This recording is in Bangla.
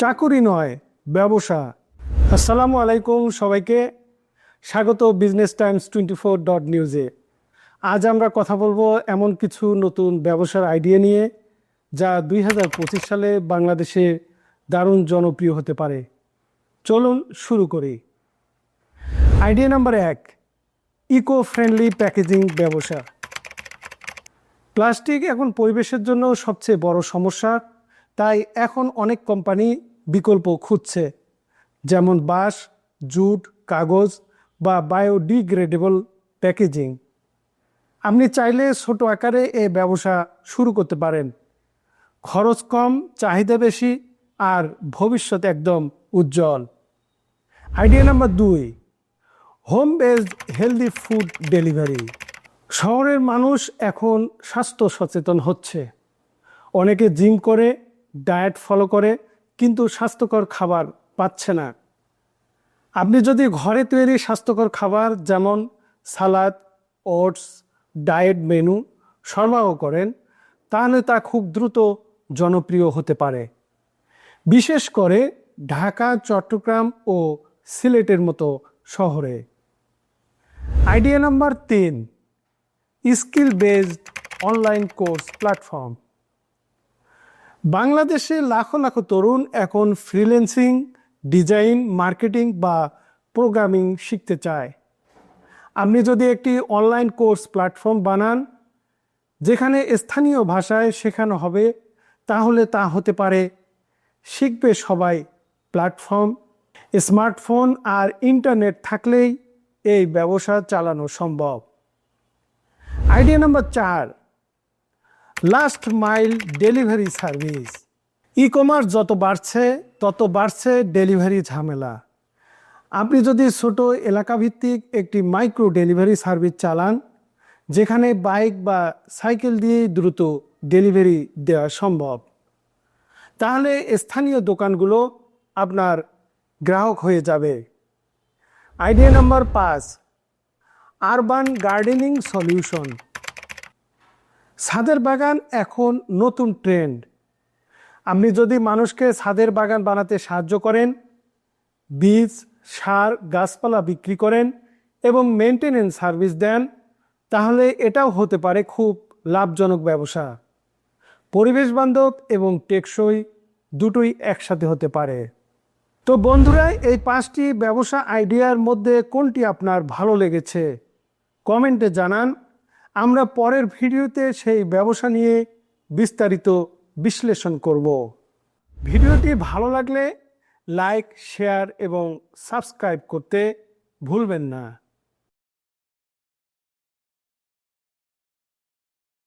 চাকুরি নয়, ব্যবসা। আসসালামু আলাইকুম সবাইকে। স্বাগত Business Times twenty four dot নিউজে আজ আমরা কথা বলব এমন কিছু নতুন ব্যবসার আইডিয়া নিয়ে, যা দুই হাজার পঁচিশ সালে বাংলাদেশে দারুণ জনপ্রিয় হতে পারে। চলুন শুরু করি। আইডিয়া নাম্বার এক ইকো ফ্রেন্ডলি প্যাকেজিং ব্যবসা। প্লাস্টিক এখন পরিবেশের জন্য সবচেয়ে বড় সমস্যা। তাই এখন অনেক কোম্পানি বিকল্প খুঁজছে, যেমন বাঁশ, জুট, কাগজ বা বায়োডিগ্রেডেবল প্যাকেজিং। আপনি চাইলে ছোট আকারে এ ব্যবসা শুরু করতে পারেন। খরচ কম, চাহিদা বেশি আর ভবিষ্যৎ একদম উজ্জ্বল। আইডিয়া নাম্বার দুই, home based healthy food delivery. শহরের মানুষ এখন স্বাস্থ্য সচেতন হচ্ছে। অনেকে জিম করে ডায়েট ফলো করে, কিন্তু স্বাস্থ্যকর খাবার পাচ্ছে না। আপনি যদি ঘরে তৈরি স্বাস্থ্যকর খাবার যেমন সালাদ, ওটস, ডায়েট মেনু সরবরাহ করেন, তাহলে তা খুব দ্রুত জনপ্রিয় হতে পারে। বিশেষ করে ঢাকা, চট্টগ্রাম ও সিলেটের মতো শহরে। আইডিয়া নাম্বার তিন skill based online course platform. বাংলাদেশে লাখো লাখো তরুণ এখন ফ্রিল্যান্সিং ডিজাইন মার্কেটিং বা প্রোগ্রামিং শিখতে চায়। আপনি যদি একটি অনলাইন কোর্স প্ল্যাটফর্ম বানান, যেখানে স্থানীয় ভাষায় শেখানো হবে, তাহলে তা হতে পারে। শিখবে সবাই প্ল্যাটফর্ম স্মার্টফোন আর ইন্টারনেট থাকলেই এই ব্যবসা চালানো সম্ভব। আইডিয়া নাম্বার চার last mile delivery service e commerce যত বাড়ছে, তত বাড়ছে ডেলিভারি ঝামেলা। আপনি যদি ছোট এলাকাভিত্তিক একটি মাইক্রো ডেলিভারি সার্ভিস চালান, যেখানে বাইক বা সাইকেল দিয়ে দ্রুত ডেলিভারি দেওয়া সম্ভব, তাহলে স্থানীয় দোকানগুলো আপনার গ্রাহক হয়ে যাবে। আইডিয়া নাম্বার পাঁচ আরবান গার্ডেনিং সলিউশন ছাদের বাগান এখন নতুন ট্রেন্ড। আপনি যদি মানুষকে ছাদের বাগান বানাতে সাহায্য করেন, বীজ, সার, গাছপালা বিক্রি করেন এবং মেনটেনেন্স সার্ভিস দেন, তাহলে এটাও হতে পারে খুব লাভজনক ব্যবসা। পরিবেশ বান্ধব এবং টেকসই দুটোই একসাথে হতে পারে। তো বন্ধুরা, এই পাঁচটি ব্যবসা আইডিয়ার মধ্যে কোনটি আপনার ভালো লেগেছে? কমেন্টে জানান। আমরা পরের ভিডিওতে সেই ব্যবসা নিয়ে বিস্তারিত বিশ্লেষণ করব। ভিডিওটি ভালো লাগলে লাইক, শেয়ার এবং সাবস্ক্রাইব করতে ভুলবেন না।